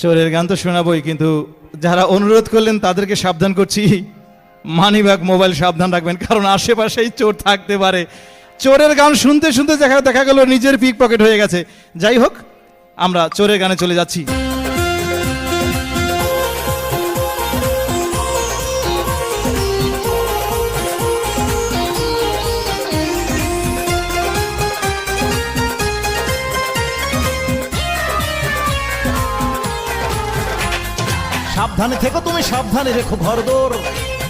চোরের গান তো শোনাবই, কিন্তু যারা অনুরোধ করলেন তাদেরকে সাবধান করছি। মানি ব্যাগ মোবাইল সাবধান রাখবেন, কারণ আশেপাশেই চোর থাকতে পারে। চোরের গান শুনতে শুনতে দেখা দেখা গেল, নিজের পিক পকেট হয়ে গেছে। যাই হোক, আমরা চোরের গানে চলে যাচ্ছি। সাবধানে থেকো তুমি, সাবধানে রেখো ঘরদোর।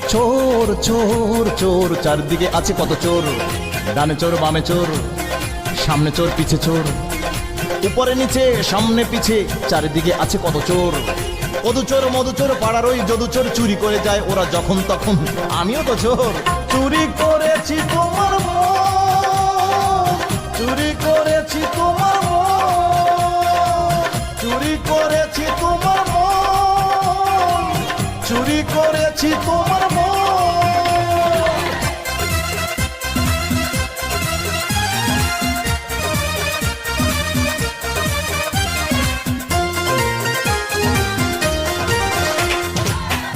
চোর চোর চোর, চারদিকে আছে কত চোর? ডানে চোর, বামে চোর, সামনে চোর, পিছে চোর। উপরে নিচে, সামনে পিছে, চারিদিকে আছে কত চোর? কদু চোর, মধু চোর, পাড়ার ওই যদু চোর চুরি করে যায় ওরা যখন তখন। আমিও তো চোর। চুরি করেছি তোমার চুরি করেছি তোমার করেছি তোমার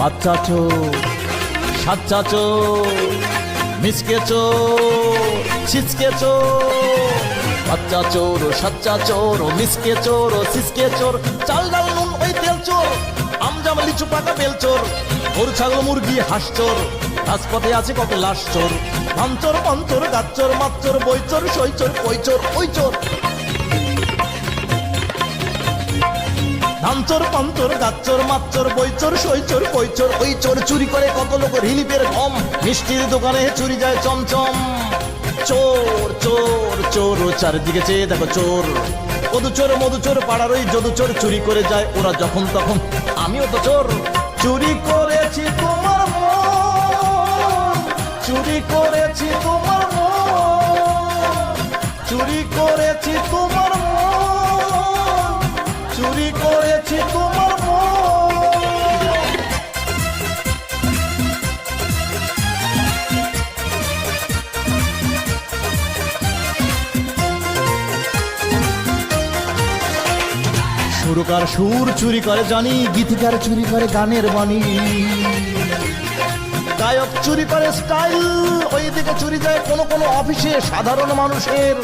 বাচ্চা চোর, সাচ্চা চোর, মিসকে চোর ছিচকে চোর। বাচ্চা চোর, সাচ্চা চোর, মিসকে চোর, সিসকে চোর। চাল ডাল নুন, ওই তেল চোর। আমজাম লিচু পাকা বেল চোর। গরু ছাগল মুরগি হাঁস চোর রাজপথে আছে কত লাশ চোর। ধান চোর পঞ্চোর গাছ চোর মাছ চোর বই চোর সই চোর কই চোর ওই চোর ধানচোর পঞ্চোর গাচ্চোর, মাচ্চোর বইচোর সইচোর কইচোর ওই চোর চুরি করে কত লোক রিলিপের কম মিষ্টির দোকানে চুরি যায় চমচম। চোর চোর চোর চারিদিকে চেয়ে দেখো চোর। কদু চোর মধু চোর পাড়ার ওই যদু চোর চুরি করে যায় ওরা যখন তখন। আমিও তো চোর। চুরি করেছি তোমার চুরি করেছি তোমার চুরি করেছি তোমার চুরি করেছি তোমার সুরকার সুর চুরি করে জানি, গীতিকার চুরি করে গানের বাণী। গায়ক চুরি করে স্টাইল, ওইদিকে চুরি যায় কোনো কোনো অফিসে সাধারণ মানুষের।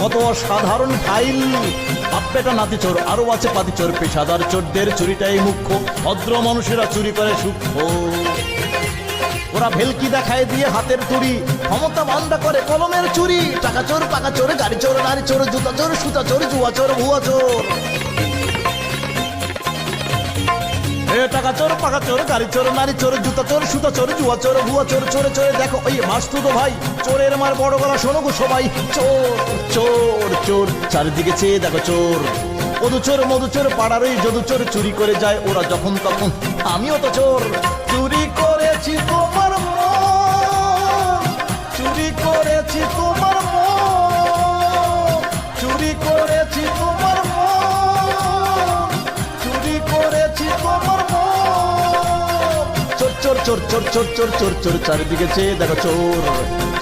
কত সাধারণ ফাইল। বাপ্পেটা নাতি চোর আরও আছে পাতি চোর পেশাদার চোরদের চুরিটাই মুখ্য। ভদ্র মানুষেরা চুরি করে সূক্ষ্ম। ওরা ভেলকি দেখায় দিয়ে হাতের তুড়ি, ক্ষমতা বান্দা করে কলমের চুরি। টাকা চোর, পাকা চোর, গাড়ি চোর, নারী চোর, জুতা চোর, সুতা চোর, জুয়া চোর, ভুয়া চোর। এ টাকা চোর, পাকা চোর, গাড়ি চোর, নারী চোর, জুতা চোর, সুতা চোর, জুয়া চোর, ভুয়া চোর, চোরে চোরে, দেখো, ওই মাস্তু তো ভাই। চোরের মার বড় গলা, শোনো গো সবাই। চোর চোর চোর, চারিদিকে চেয়ে দেখো চোর। মধু চোর মধু চোর, পাড়ার ওই যদু চোর চুরি করে যায় ওরা যখন তখন। আমিও তো চোর, চুরি করেছি তোমার চোর চোর চোর চোর চোর চোর চোর, চারিদিকে চেয়ে দেখো চোর।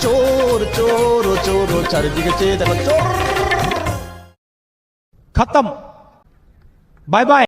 চোর চোর চোর, চারিদিকে চেয়ে দেখো চোর। খতম। Bye bye.